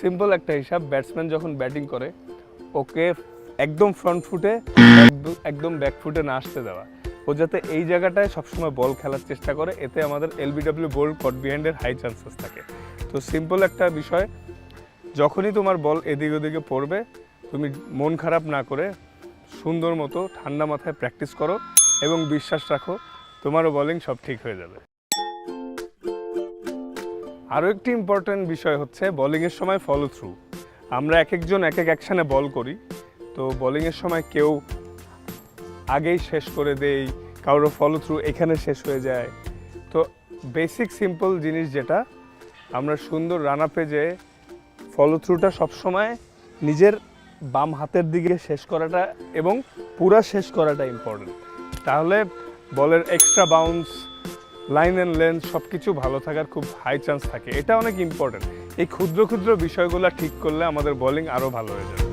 Simple একটা হিসাব, batsman যখন ব্যাটিং করে, ওকে একদম ফ্রন্ট ফুটে একদম ব্যাক ফুটে না আসতে দেওয়া। ও যাতে এই জায়গাটায় সবসময় বল খেলার চেষ্টা করে, এতে আমাদের এলবিডব্লিউ বোল্ড কট বিহাইন্ডের হাই চান্সেস থাকে। তো সিম্পল একটা বিষয়, যখনই তোমার বল এদিক ওদিকে পড়বে, তুমি মন খারাপ না করে সুন্দর মতো ঠান্ডা মাথায় প্র্যাকটিস করো এবং বিশ্বাস রাখো, তোমারও বলিং সব ঠিক হয়ে যাবে। আরও একটি ইম্পর্ট্যান্ট বিষয় হচ্ছে বোলিংয়ের সময় ফলো থ্রু আমরা এক একজন এক এক অ্যাকশানে বল করি, তো বোলিংয়ের সময় কেউ আগেই শেষ করে দেই, কারোর ফলো থ্রু এখানে শেষ হয়ে যায়। তো বেসিক সিম্পল জিনিস যেটা, আমরা সুন্দর রান আপে যে ফলো থ্রুটা সবসময় নিজের বাম হাতের দিকে শেষ করাটা এবং পুরা শেষ করাটা ইম্পর্টেন্ট তাহলে বলের extra bounce line and length সব কিছু ভালো থাকার খুব হাই চান্স থাকে। এটা অনেক ইম্পর্টেন্ট এই ক্ষুদ্র ক্ষুদ্র বিষয়গুলো ঠিক করলে আমাদের বোলিং আরও ভালো হয়ে যাবে।